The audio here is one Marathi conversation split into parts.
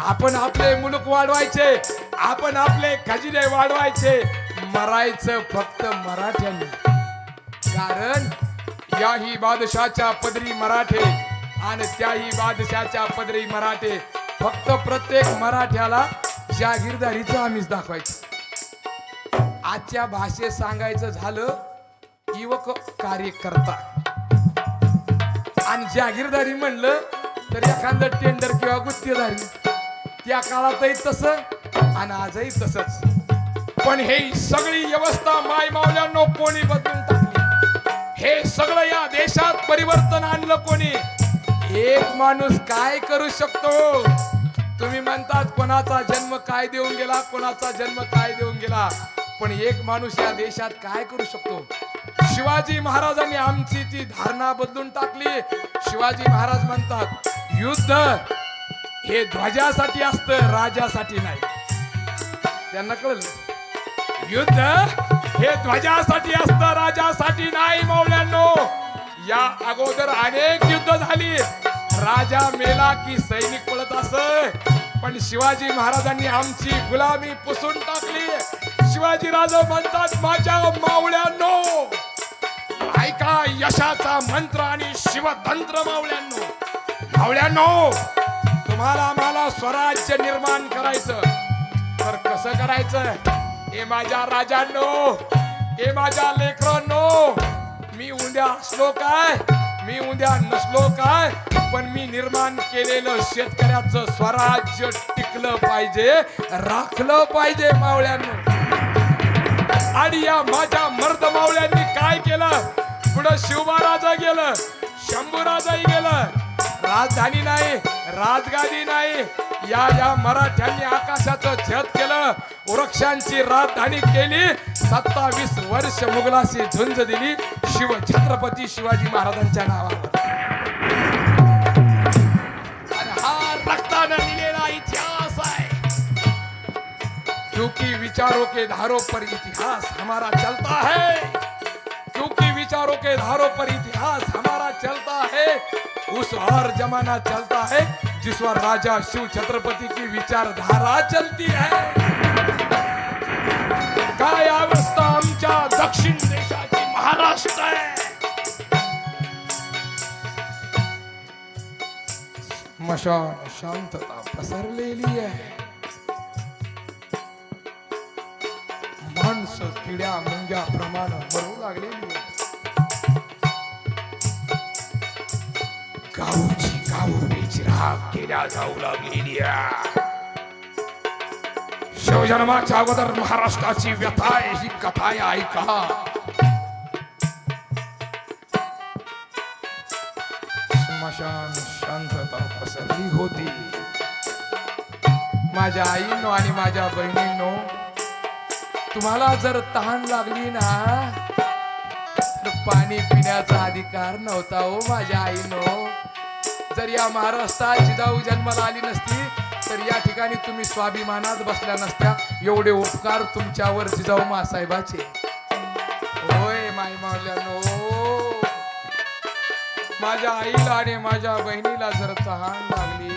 आपण आपले मुलूक वाढवायचे आपण आपले खजिने वाढवायचे. मरायचं फक्त मराठ्यांनी. कारण याही बादशाच्या पदरी मराठे आणि त्याही बादशाच्या पदरी मराठे. फक्त प्रत्येक मराठ्याला जागीरदारीचं आम्हीच दाखवायचं. आजच्या भाषेत सांगायचं झालं युवक कार्यकर्ता. आणि जागीरदारी म्हणलं तर एखादं टेंडर किंवा गुत्तेदारी त्या काळातही तसं आणि आजही तसंच. पण हे सगळी व्यवस्था माय मावल्यांनो कोणी बदलून टाकली? हे सगळं या देशात परिवर्तन आणलं कोणी? एक माणूस काय करू शकतो? तुम्ही म्हणतात कोणाचा जन्म काय देऊन गेला कोणाचा जन्म काय देऊन गेला? पण एक माणूस या देशात काय करू शकतो? शिवाजी महाराजांनी आमची ती धारणा बदलून टाकली. शिवाजी महाराज म्हणतात युद्ध हे ध्वजासाठी असतं राजासाठी नाही. त्यांना कळलं? युद्ध हे ध्वजासाठी असतं राजासाठी नाही मौल्यांनो. या अगोदर अनेक युद्ध झाली. राजा मेला की सैनिक पळत असत पण शिवाजी महाराजांनी आमची गुलामी पुसून टाकली. शिवाजी राजा म्हणतात माझ्या मावळ्यांनो ऐका यशाचा मंत्र आणि शिवतंत्र मावळ्यांनो मावळ्यांनो तुम्हाला मला स्वराज्य निर्माण करायचं. तर कसं करायचं? हे माझ्या राजांनो हे माझ्या लेकरांनो मी उद्या असलो काय? मी उद्या नसलो काय? पण मी निर्माण केलेलं शेतकऱ्याचं स्वराज्य टिकलं पाहिजे राखलं पाहिजे मावळ्यांनी. आणि या माझ्या मर्द मावळ्यांनी काय केलं? पुढं शिवबाराजा गेलं शंभूराजही गेलं. राजधानी नाही राजगादी नाही. या या मराठ्यांनी आकाशाचं छत केलं वृक्षांची राजधानी केली सत्तावीस वर्ष मुघलाशी झुंज दिली शिव छत्रपती शिवाजी महाराजांच्या नावावर. हा रक्तानं लिहिलेला इतिहास आहे. क्योंकि विचारों के धारों पर इतिहास हमारा चलता है. क्योंकि विचारों के धारों पर इतिहास हमारा चलता है. उस और जमाना चलता है, जिस पर राजा शिव छत्रपति की विचारधारा चलती है। काय अवस्था आमच्या दक्षिण देशाची महाराष्ट्र आहे स्मशान शांतता पसरलेली आहे माणसं किड्या मुंग्याप्रमाणे मरू लागलेली आहे. गावची गाव बेचिराग केल्या जाऊ लागलेली शिवजन्माच्या अगोदर महाराष्ट्राची व्यथा आहे ही कथा आहे ऐका स्मशान शांतता पसरली होती माझ्या आईनो आणि माझ्या बहिणींनो तुम्हाला जर तहान लागली ना तर पाणी पिण्याचा अधिकार नव्हता हो माझ्या आईनो जर या महाराष्ट्रात जिजाऊ जन्माला आली नसती तर या ठिकाणी तुम्ही स्वाभिमानात बसल्या नसत्या. एवढे उपकार तुमच्यावर जिजाऊ मासाहेबाचे. होय माय मावल्यानो. माझ्या आईला आणि माझ्या बहिणीला जर तहान लागली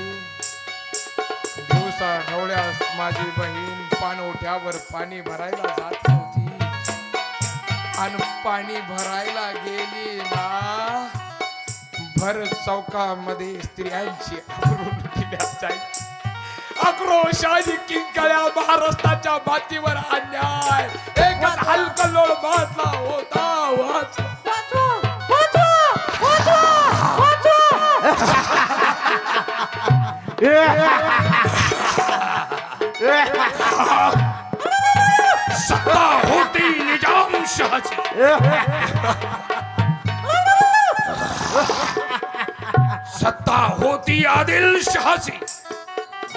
दिवसा ढवळ्यास माझी बहीण पाणवठ्यावर पाणी भरायला जात नव्हती आणि पाणी भरायला गेली ना भर चौकामध्ये स्त्रियांची आक्रोशाची किंकाळ्या महाराष्ट्राच्या मातीवर अन्याय. एकच हलकल्लोळ मातला होता. वाच. सत्ता होती सत्ता होती आदिलशहाची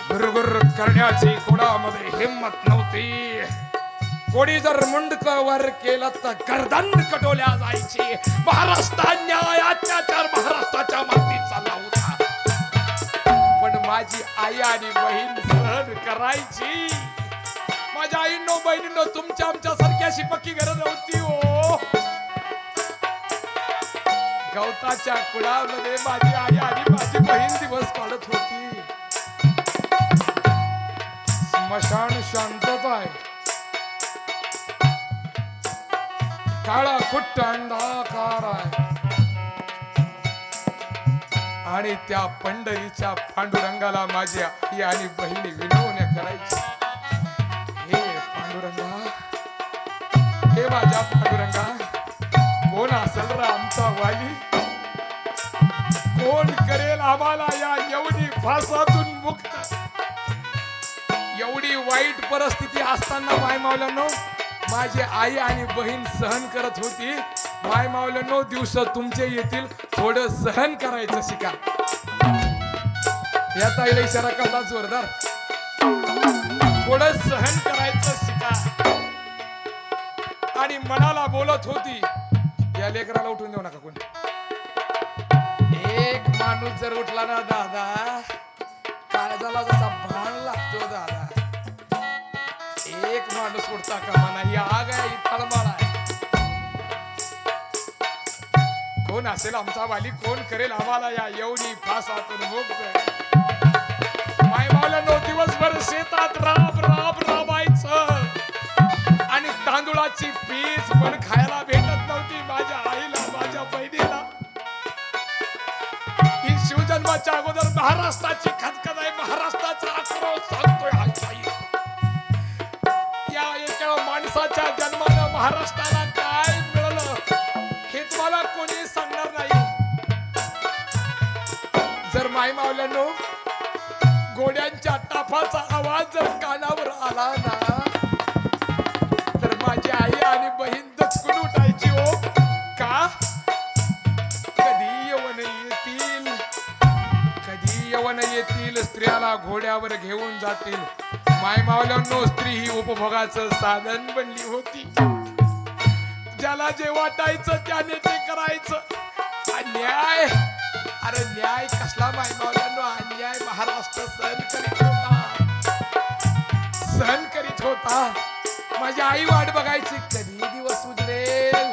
गुरगुर करण्याची कोणामध्ये हिंमत नव्हती. कोणी जर मुंडक वर केलं तर गर्दन कटोल्या जायची. महाराष्ट्र अन्याय अत्याचार महाराष्ट्राच्या मातीत चालला होता पण माझी आई आणि बहीण सहन करायची. माझ्या आईनो बहिणीनो तुमच्या आमच्या सारख्याशी पक्की गरज नव्हती हो. गवताच्या कुळामध्ये माझी आई आणि माझी बहीण दिवस काढत होती. स्मशान शांतता आहे काळा कुट्ट अंधाकार आहे. आणि त्या पंढरीच्या पांडुरंगाला माझी आई आणि बहिणी विनवण्या करायची. हे पांडुरंगा हे माझ्या पांडुरंगा. असेल रा आमचा वाली. कोण करेल आम्हाला या एवढी फासातून मुक्त? एवढी वाईट परिस्थिती असताना माय मावल्यानो माझी आई आणि बहीण सहन करत होती. माय मावल्यानो दिवस तुमचे येतील थोडं सहन करायचं शिका. या ताईला इशारा कसा जोरदार. थोडं सहन करायचं शिका. आणि मनाला बोलत होती या लेकराला उठून देऊ नका कोणी. एक माणूस जर उठला ना दादा काळजाला जसा भान लागतो दादा. एक माणूस उठता का म्हणा ही आग आहे ही तळमळ आहे. कोण असेल आमचा वाली कोण करेल आम्हाला या एवढी फासातून मुक्त माय मावल्यानो दिवसभर शेतात राब राब राबायचं. तांदुळाची पीच पण खायला भेटत नव्हती माझ्या आईला माझ्या बहिणीला. ही शिवजन्माच्या अगोदर महाराष्ट्राची खदखद आहे. महाराष्ट्राचा आक्रोश सांगतोय हा आई या एका माणसाच्या जन्मानं महाराष्ट्राला काय मिळालं हे तुम्हाला कोणी सांगणार नाही. जर माई मावल्यानो गोड्यांच्या ताफाचा आवाज जर कानावर आला ना आणि बहीण दचकून उठायची हो. का? कधी यवन येतील? कधी यवन येतील? स्त्रियाला घोड्यावर घेऊन जातील. माय मावल्यांनो स्त्री ही उपभोगाचं साधन बनली होती. ज्याला जे वाटायचं त्याने ते करायचं. अन्याय? अरे न्याय कसला माय मावल्यांनो? अन्याय महाराष्ट्र सहन करीत होता. सहन करीत होता. माझी आई वाट बघायची. कधी दिवस उजळेल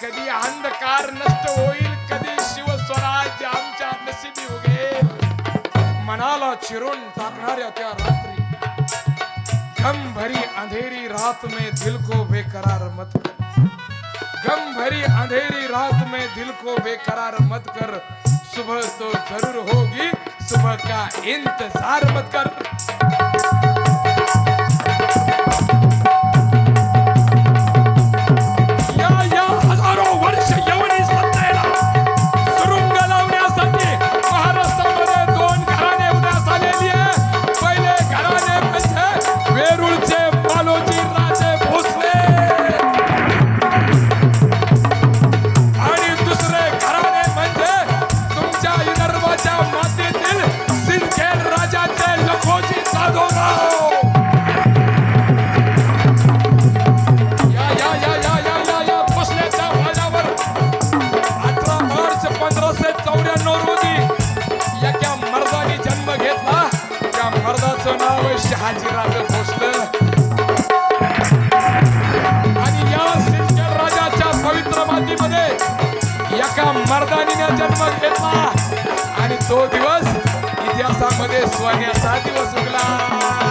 कधी अंधकार नष्ट होईल कधी शिवस्वराज्य आमच्या नशिबी उगेल. मनाला चिरून टाकणाऱ्या त्या रात्री गम भरी अंधेरी रात में दिल को बेकरार मत कर. गम भरी अंधेरी रात में दिल को बेकरार मत कर. सुबह तो जरूर होगी सुबह का इंतजार मत कर. त्या मर्दाचं नाव शहाजीराजे भोसले. आणि या सिंदखेड राजाच्या पवित्र मातीमध्ये एका मर्दानीने जन्म घेतला. आणि तो दिवस इतिहासामध्ये सोन्याचा दिवस उगला.